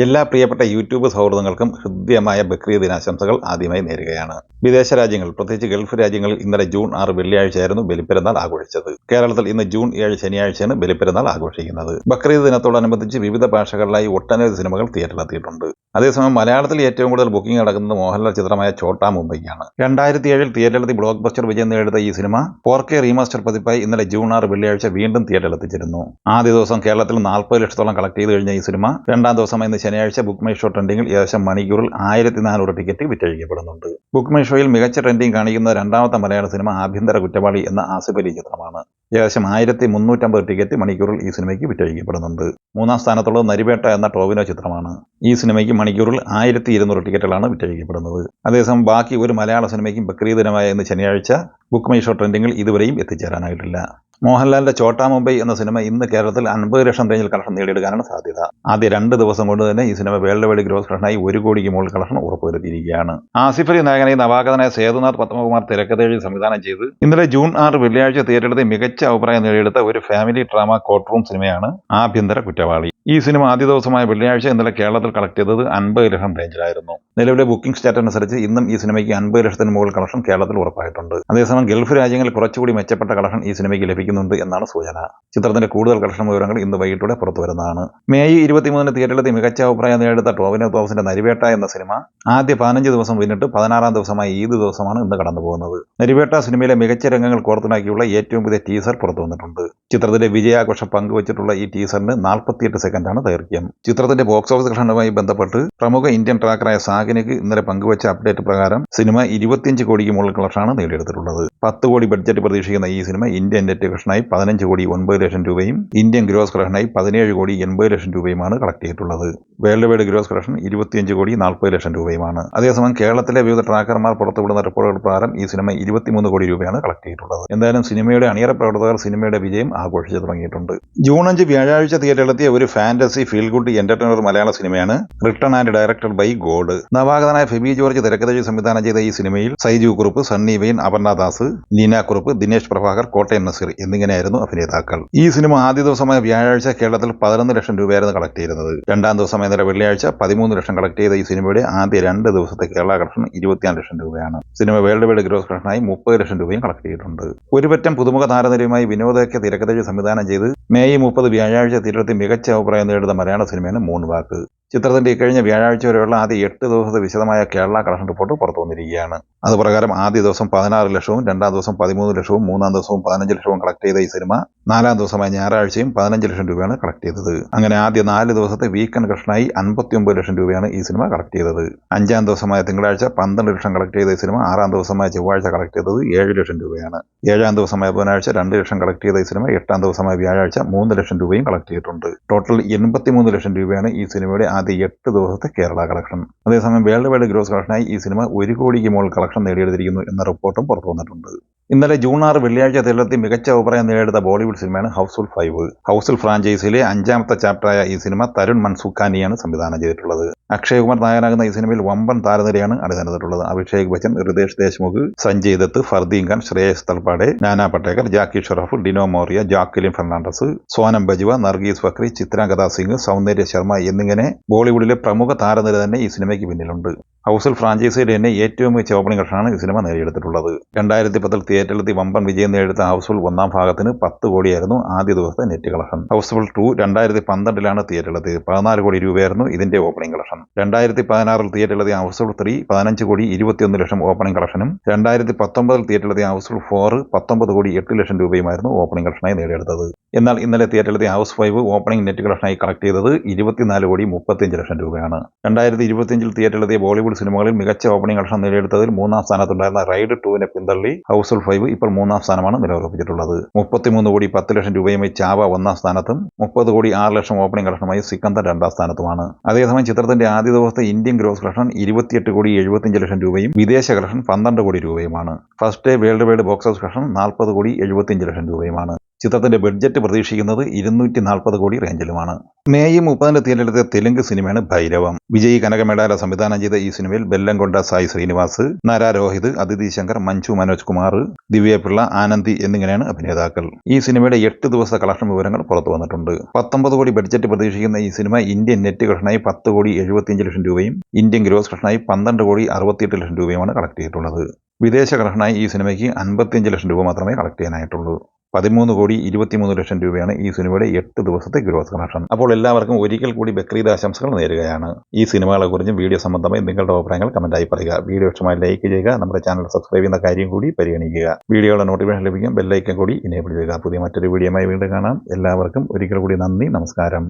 എല്ലാ പ്രിയപ്പെട്ട യൂട്യൂബ് സൗഹൃദങ്ങൾക്കും ഹൃദ്യമായ ബക്രീദ് ദിനാശംസകൾ ആദ്യമായി നേരുകയാണ്. വിദേശ രാജ്യങ്ങൾ പ്രത്യേകിച്ച് ഗൾഫ് രാജ്യങ്ങളിൽ ഇന്നലെ ജൂൺ ആറ് വെള്ളിയാഴ്ചയായിരുന്നു ബലിപ്പെരുന്നാൾ ആഘോഷിച്ചത്. കേരളത്തിൽ ഇന്ന് ജൂൺ ഏഴ് ശനിയാഴ്ചയാണ് ബലിപ്പെരുന്നാൾ ആഘോഷിക്കുന്നത്. ബക്രീദ് ദിനത്തോടനുബന്ധിച്ച് വിവിധ ഭാഷകളിലായി ഒട്ടനവധി സിനിമകൾ തിയേറ്ററിലെത്തിയിട്ടുണ്ട്. അതേസമയം മലയാളത്തിൽ ഏറ്റവും കൂടുതൽ ബുക്കിംഗ് നടക്കുന്നത് മോഹൻലാൽ ചിത്രമായ ചോട്ടാ മുംബൈക്കാണ്. രണ്ടായിരത്തി ഏഴിൽ തിയേറ്ററിലെത്തി ബ്ലോക്ക് ബസ്റ്റർ വിജയം നേടിയ ഈ സിനിമ ഫോർ കെ റീമാസ്റ്റർ പതിപ്പായി ഇന്നലെ ജൂൺ ആറ് വെള്ളിയാഴ്ച വീണ്ടും തിയേറ്ററിലെത്തിച്ചിരുന്നു. ആദ്യ ദിവസം കേരളത്തിൽ നാൽപ്പത് ലക്ഷത്തോളം കളക്ട് ചെയ്ത് കഴിഞ്ഞ ഈ സിനിമ രണ്ടാം ദിവസം ഇന്ന് ശനിയാഴ്ച ബുക്ക് മൈ ഷോ ട്രെൻഡിംഗിൽ ഏകദേശം മണിക്കൂറിൽ ആയിരത്തി നാനൂറ് ടിക്കറ്റ് വിറ്റഴിക്കപ്പെടുന്നുണ്ട് ബുക്ക് മൈ ഷോയിൽ മികച്ച ട്രെൻഡിങ് കാണിക്കുന്ന രണ്ടാമത്തെ മലയാള സിനിമ ആഭ്യന്തര കുറ്റവാളി എന്ന ആസിഫ് ചിത്രമാണ്. ഏകദേശം ആയിരത്തി മുന്നൂറ്റമ്പത് ടിക്കറ്റ് മണിക്കൂറിൽ ഈ സിനിമയ്ക്ക് വിറ്റഴിക്കപ്പെടുന്നുണ്ട്. മൂന്നാം സ്ഥാനത്തുള്ളത് നരിവേട്ട എന്ന ടോവിനോ ചിത്രമാണ്. ഈ സിനിമയ്ക്ക് മണിക്കൂറിൽ ആയിരത്തി ഇരുന്നൂറ് ടിക്കറ്റുകളാണ് വിറ്റഴിക്കപ്പെടുന്നത്. അതേസമയം ബാക്കി ഒരു മലയാള സിനിമയ്ക്കും ബക്രീദിനമായ ഇന്ന് ശനിയാഴ്ച ബുക്ക് മൈ ഷോ ട്രെൻഡിങ്ങിൽ ഇതുവരെയും എത്തിച്ചേരാനായിട്ടില്ല. മോഹൻലാലിന്റെ ചോട്ടാ മുംബൈ എന്ന സിനിമ ഇന്ന് കേരളത്തിൽ അൻപത് ലക്ഷം റേഞ്ചിൽ കളക്ഷൻ നേടിയെടുക്കാനാണ് സാധ്യത. ആദ്യ രണ്ട് ദിവസം കൊണ്ട് തന്നെ ഈ സിനിമ വേൾഡ് വൈഡ് ഗ്രോസ് കളക്ഷനായി ഒരു കോടിക്ക് മുകളിൽ കളക്ഷൻ ഉറപ്പുവരുത്തിയിരിക്കുകയാണ്. ആസിഫ് അലി നായകനായി നവാഗതനായ സേതുനാഥ് പത്മകുമാർ തിരക്കഥയിൽ സംവിധാനം ചെയ്ത് ഇന്നലെ ജൂൺ ആറ് വെള്ളിയാഴ്ച തിയേറ്ററിലെത്തി മികച്ച അഭിപ്രായം നേടിയെടുത്ത ഒരു ഫാമിലി ഡ്രാമ കോർട്ട് റൂം സിനിമയാണ് ആഭ്യന്തര കുറ്റവാളി. ഈ സിനിമ ആദ്യ ദിവസമായ വെള്ളിയാഴ്ച ഇന്നലെ കേരളത്തിൽ കളക്ട് ചെയ്തത് അൻപത് ലക്ഷം റേഞ്ചിലായിരുന്നു. നിലവിലെ ബുക്കിംഗ് സ്റ്റാറ്റ് അനുസരിച്ച് ഇന്നും ഈ സിനിമയ്ക്ക് അൻപത് ലക്ഷത്തിന് മുകളിൽ കളക്ഷൻ കേരളത്തിൽ ഉറപ്പായിട്ടുണ്ട്. അതേസമയം ഗൾഫ് രാജ്യങ്ങളിൽ കുറച്ചുകൂടി മെച്ചപ്പെട്ട കളക്ഷൻ ഈ സിനിമയ്ക്ക് ലഭിക്കുന്നുണ്ട് എന്നാണ് സൂചന. ചിത്രത്തിന്റെ കൂടുതൽ കളക്ഷൻ വിവരങ്ങൾ ഇന്ന് വൈകിട്ടോടെ പുറത്തു വരുന്നതാണ്. മെയ് ഇരുപത്തിമൂന്നിന് തിയേറ്ററിലെത്തി മികച്ച അഭിപ്രായം നേടുന്ന ടോവിനോ തോമസിന്റെ നരിവേട്ട എന്ന സിനിമ ആദ്യ പതിനഞ്ച് ദിവസം പിന്നിട്ട് പതിനാറാം ദിവസമായ ഈദ് ദിവസമാണ് ഇന്ന് കടന്നു പോകുന്നത്. നരിവേട്ട സിനിമയിലെ മികച്ച രംഗങ്ങൾ കോർത്തിണക്കിയുള്ള ഏറ്റവും പുതിയ ടീസർ പുറത്തു വന്നിട്ടുണ്ട്. ചിത്രത്തിന്റെ വിജയാഘോഷം പങ്കുവച്ചിട്ടുള്ള ഈ ടീസറിന് നാൽപ്പത്തിയെട്ട് സെക്കൻഡാണ് ദൈർഘ്യം. ചിത്രത്തിന്റെ ബോക്സ് ഓഫീസ് കളക്ഷനുമായി ബന്ധപ്പെട്ട് പ്രമുഖ ഇന്ത്യൻ ട്രാക്കറായ സാഗിനിക്ക് ഇന്നലെ പങ്കുവച്ച അപ്ഡേറ്റ് പ്രകാരം സിനിമ ഇരുപത്തിയഞ്ച് കോടിക്ക് മുകളിൽ കളക്ഷനാണ് നേടിയെടുത്തിട്ടുള്ളത്. പത്ത് കോടി ബഡ്ജറ്റ് പ്രതീക്ഷിക്കുന്ന ഈ സിനിമ ഇന്ത്യൻ നെറ്റ് കളക്ഷനായി പതിനഞ്ച് കോടി ഒൻപത് ലക്ഷം രൂപയും ഇന്ത്യൻ ഗ്രോസ് കളക്ഷനായി പതിനേഴ് കോടി എൺപത് ലക്ഷം രൂപയുമാണ് കളക്ട് ചെയ്തിട്ടുള്ളത്. വേൾഡ് വൈഡ് ഗ്രോസ് കളക്ഷൻ ഇരുപത്തിയഞ്ച് കോടി നാൽപ്പത് ലക്ഷം രൂപയുമാണ്. അതേസമയം കേരളത്തിലെ വിവിധ ട്രാക്കർമാർ പുറത്തുവിടുന്ന റിപ്പോർട്ടുകൾ പ്രകാരം ഈ സിനിമ ഇരുപത്തിമൂന്ന് കോടി രൂപയാണ് കളക്ട് ചെയ്തിട്ടുള്ളത്. എന്തായാലും സിനിമയുടെ അണിയറ പ്രവർത്തകർ സിനിമയുടെ വിജയം ആഘോഷിച്ചു തുടങ്ങിയിട്ടുണ്ട്. ജൂൺ അഞ്ച് വ്യാഴാഴ്ച തിയേറ്ററിലെത്തിയ ഒരു ഫാന്റസി ഫീൽ ഗുഡ് എന്റർടൈനർ മലയാള സിനിമയാണ് written and directed by God. നവാഗതനായ ഫെബി ജോർജ് തിരക്കഥയിൽ സംവിധാനം ചെയ്ത ഈ സിനിമയിൽ സൈജു കുറുപ്പ് സണ്ണി വെയിൻ അപർണ ദാസ് കുറുപ്പ് ദിനേശ് പ്രഭാകർ കോട്ടയം നസീർ എന്നിങ്ങനെയായിരുന്നു അഭിനേതാക്കൾ. ഈ സിനിമ ആദ്യ ദിവസമായ വ്യാഴാഴ്ച കേരളത്തിൽ പതിനൊന്ന് ലക്ഷം രൂപയായിരുന്നു കളക്ട് ചെയ്തിരുന്നത്. രണ്ടാം ദിവസമായ ഇന്നലെ വെള്ളിയാഴ്ച പതിമൂന്ന് ലക്ഷം കളക്ട് ചെയ്ത ഈ സിനിമയുടെ ആദ്യ രണ്ട് ദിവസത്തെ കേരള കളക്ഷൻ ഇരുപത്തിയാറ് ലക്ഷം രൂപയാണ്. സിനിമ വേൾഡ് വൈഡ് ഗ്രോസ് കളക്ഷനായി മുപ്പത് ലക്ഷം രൂപയും കളക്ട് ചെയ്തിട്ടുണ്ട്. ഒരുപറ്റം പുതുമുഖ താരനിരയുമായി വിനോദയ്ക്ക് തിരക്കഥയിൽ സംവിധാനം ചെയ്ത് മെയ് മുപ്പത് വ്യാഴാഴ്ച തീരത്തിൽ മികച്ച അഭിപ്രായം നേടുന്ന മലയാള സിനിമയാണ് മൂന്ന് വാക്ക്. ചിത്രത്തിന്റെ ഇക്കഴിഞ്ഞ വ്യാഴാഴ്ച വരെയുള്ള ആദ്യ എട്ട് ദിവസത്തെ വിശദമായ കേരള കളക്ഷൻ റിപ്പോർട്ട് പുറത്തു വന്നിരിക്കുകയാണ്. അതുപ്രകാരം ആദ്യ ദിവസം പതിനാറ് ലക്ഷവും രണ്ടാം ദിവസം പതിമൂന്ന് ലക്ഷവും മൂന്നാം ദിവസവും പതിനഞ്ച് ലക്ഷവും കളക്ട് ചെയ്ത ഈ സിനിമ നാലാം ദിവസമായ ഞായറാഴ്ചയും പതിനഞ്ച് ലക്ഷം രൂപയാണ് കളക്ട് ചെയ്തത്. അങ്ങനെ ആദ്യ നാല് ദിവസത്തെ വീക്കെൻഡ് കളക്ഷനായി അൻപത്തിയൊമ്പത് ലക്ഷം രൂപയാണ് ഈ സിനിമ കളക്ട് ചെയ്തത്. അഞ്ചാം ദിവസമായ തിങ്കളാഴ്ച പന്ത്രണ്ട് ലക്ഷം കളക്ട് ചെയ്ത ഈ സിനിമ ആറാം ദിവസമായ ചൊവ്വാഴ്ച കളക്ട് ചെയ്തത് ഏഴ് ലക്ഷം രൂപയാണ്. ഏഴാം ദിവസമായ ബുധനാഴ്ച രണ്ട് ലക്ഷം കളക്ട് ചെയ്ത ഈ സിനിമ എട്ടാം ദിവസമായ വ്യാഴാഴ്ച മൂന്ന് ലക്ഷം രൂപയും കളക്ട് ചെയ്തിട്ടുണ്ട്. ടോട്ടൽ എൺപത്തിമൂന്ന് ലക്ഷം രൂപയാണ് ഈ സിനിമയുടെ ആദ്യ എട്ട് ദിവസത്തെ കേരള കളക്ഷൻ അതേസമയം വേൾഡ് വൈഡ് ഗ്രോസ് കളക്ഷനായി ഈ സിനിമ ഒരു കോടിക്ക് മുകളിൽ കളക്ഷൻ നേടിയെടുത്തിരിക്കുന്നു എന്ന റിപ്പോർട്ടും പുറത്തു വന്നിട്ടുണ്ട് ഇന്നലെ ജൂൺ ആറ് വെള്ളിയാഴ്ച തിരഞ്ഞെടുത്തി മികച്ച അഭിപ്രായം നേടിയെടുത്ത ബോളിവുഡ് സിനിമയാണ് ഹൗസ്ഫുൾ ഫൈവ്. ഹൗസ്ഫുൾ ഫ്രാഞ്ചൈസിയിലെ അഞ്ചാമത്തെ ചാപ്റ്ററായ ഈ സിനിമ തരുൺ മൻസുഖാനിയാണ് സംവിധാനം ചെയ്തിട്ടുള്ളത്. അക്ഷയ് കുമാർ നായകനാകുന്ന ഈ സിനിമയിൽ വമ്പൻ താരനിരയാണ് അണിനിരന്നിട്ടുള്ളത്. അഭിഷേക് ബച്ചൻ ഹൃദേശ് ദേശ്മുഖ് സഞ്ജയ് ദത്ത് ഫർദീൻ ഖാൻ ശ്രേയസ് തൽപാടെ നാനാ പട്ടേക്കർ ജാക്കി ഷറഫ് ഡിനോ മോറിയ ജാക്ലിൻ ഫെർണാണ്ടസ് സോനം ബജുവ നർഗീസ് ഫക്രി ചിത്രാംഗത സിംഗ് സൗന്ദര്യ ശർമ്മ എന്നിങ്ങനെ ബോളിവുഡിലെ പ്രമുഖ താരനിര തന്നെ ഈ സിനിമയ്ക്ക് പിന്നിലുണ്ട്. ഹൗസിൽ ഫ്രാഞ്ചൈസിയുടെ തന്നെ ഏറ്റവും മികച്ച ഓപ്പണിംഗ് ഘട്ടമാണ് ഈ സിനിമ നേടിയെടുത്തിട്ടുള്ളത്. രണ്ടായിരത്തി പത്തിൽ തിയേറ്ററിലെത്തി വമ്പൻ വിജയം നേടിയെടുത്ത ഹൗസ്ഫുൾ ഒന്നാം ഭാഗത്തിന് പത്ത് കോടിയായിരുന്നു ആദ്യ ദിവസത്തെ നെറ്റ് കളക്ഷൻ. ഹൗസ്ഫുൾ ടു രണ്ടായിരത്തി പന്ത്രണ്ടിലാണ് തിയേറ്ററിലെത്തിയത്. പതിനാല് കോടി രൂപയായിരുന്നു ഇതിന്റെ ഓപ്പണിംഗ് കളക്ഷൻ. രണ്ടായിരത്തി പതിനാറിൽ തിയേറ്ററിലെത്തിയ ഹൗസ്ഫുൾ ത്രീ പതിനഞ്ച് കോടി ഇരുപത്തിയൊന്ന് ലക്ഷം ഓപ്പണിംഗ് കളക്ഷനും രണ്ടായിരത്തി പത്തൊമ്പതിൽ തിയേറ്ററിലെത്തിയ ഹൗസ്ഫുൾ ഫോർ പത്തൊമ്പത് കോടി എട്ട് ലക്ഷം രൂപയുമായിരുന്നു ഓപ്പണിംഗ് കളക്ഷനായി നേടിയെടുത്തത്. എന്നാൽ ഇന്നലെ തിയേറ്ററിലെത്തിയ ഹൗസ് ഫൈവ് ഓപ്പണിംഗ് നെറ്റ് കളക്ഷനായി കളക്ട് ചെയ്തത് ഇരുപത്തിനാല് കോടി മുപ്പത്തിയഞ്ച് ലക്ഷം രൂപയാണ്. രണ്ടായിരത്തി ഇരുപത്തിയഞ്ചിൽ തിയേറ്ററിലെത്തിയ ബോളിവുഡ് സിനിമകളിൽ മികച്ച ഓപ്പണിംഗ് കളക്ഷൻ നേടിയെടുത്തതിൽ മൂന്നാം സ്ഥാനത്തുണ്ടായിരുന്ന റൈഡ് ടുവിനെ പിന്തള്ളി ഹൗസ് ഫൈവ് ഇപ്പോൾ മൂന്നാം സ്ഥാനമാണ് നിലയുറപ്പിച്ചിട്ടുള്ളത് മുപ്പത്തിമൂന്ന് കോടി പത്ത് ലക്ഷം രൂപയുമായി ചാവ ഒന്നാം സ്ഥാനത്തും മുപ്പത് കോടി ആറ് ലക്ഷം ഓപ്പണിംഗ് കളക്ഷനുമായി സിക്കന്ദർ രണ്ടാം സ്ഥാനത്തുമാണ്. അതേസമയം ചിത്രത്തിന്റെ ആദ്യ ദിവസത്തെ ഇന്ത്യൻ ഗ്രോസ് കളക്ഷൻ ഇരുപത്തിയെട്ട് കോടി എഴുപത്തിയഞ്ച് ലക്ഷം രൂപയും വിദേശ കളക്ഷൻ പന്ത്രണ്ട് കോടി രൂപയുമാണ്. First day world wide box office collection നാൽപ്പത് കോടി എഴുപത്തിയഞ്ച് ലക്ഷം രൂപയുമാണ്. ചിത്രത്തിന്റെ ബഡ്ജറ്റ് പ്രതീക്ഷിക്കുന്നത് ഇരുന്നൂറ്റി നാൽപ്പത് കോടി റേഞ്ചിലുമാണ്. മെയ് മുപ്പതിന് തിരഞ്ഞെടുത്ത തെലുങ്ക് സിനിമയാണ് ഭൈരവം. വിജയ് കനകമേടാല സംവിധാനം ചെയ്ത ഈ സിനിമയിൽ ബെല്ലംകൊണ്ട സായി ശ്രീനിവാസ് നര രോഹിത് അതിഥി ശങ്കർ മഞ്ജു മനോജ് കുമാർ ദിവ്യപിള്ള ആനന്ദി എന്നിങ്ങനെയാണ് അഭിനേതാക്കൾ. ഈ സിനിമയുടെ എട്ട് ദിവസത്തെ കളക്ഷൻ വിവരങ്ങൾ പുറത്തു വന്നിട്ടുണ്ട്. പത്തൊമ്പത് കോടി ബഡ്ജറ്റ് പ്രതീക്ഷിക്കുന്ന ഈ സിനിമ ഇന്ത്യൻ നെറ്റ് കളക്ഷനായി പത്ത് കോടി എഴുപത്തിയഞ്ച് ലക്ഷം രൂപയും ഇന്ത്യൻ ഗ്രോസ് കളക്ഷനായി പന്ത്രണ്ട് കോടി അറുപത്തിയെട്ട് ലക്ഷം രൂപയുമാണ് കളക്ട് ചെയ്തിട്ടുള്ളത്. വിദേശ കളക്ഷനായി ഈ സിനിമയ്ക്ക് അൻപത്തിയഞ്ച് ലക്ഷം രൂപ മാത്രമേ കളക്ട് ചെയ്യാനായിട്ടുള്ളൂ. പതിമൂന്ന് കോടി ഇരുപത്തിമൂന്ന് ലക്ഷം രൂപയാണ് ഈ സിനിമയുടെ എട്ട് ദിവസത്തെ ഗ്രോസ് കണക്ഷൻ അപ്പോൾ എല്ലാവർക്കും ഒരിക്കൽ കൂടി ബക്രീദ് ആശംസകൾ നേരുകയാണ്. ഈ സിനിമകളെ കുറിച്ചും വീഡിയോ സംബന്ധമായി നിങ്ങളുടെ അഭിപ്രായങ്ങൾ കമന്റായി പറയുക. വീഡിയോ ഇഷ്ടമായി ലൈക്ക് ചെയ്യുക. നമ്മുടെ ചാനൽ സബ്സ്ക്രൈബ് ചെയ്യുന്ന കാര്യം കൂടി പരിഗണിക്കുക. വീഡിയോയുടെ നോട്ടിഫിക്കേഷൻ ലഭിക്കും ബെല്ലൈക്കൻ കൂടി ഇനേബിൾ ചെയ്യുക. പുതിയ മറ്റൊരു വീഡിയോയുമായി വീണ്ടും കാണാം. എല്ലാവർക്കും ഒരിക്കൽ കൂടി നന്ദി നമസ്കാരം.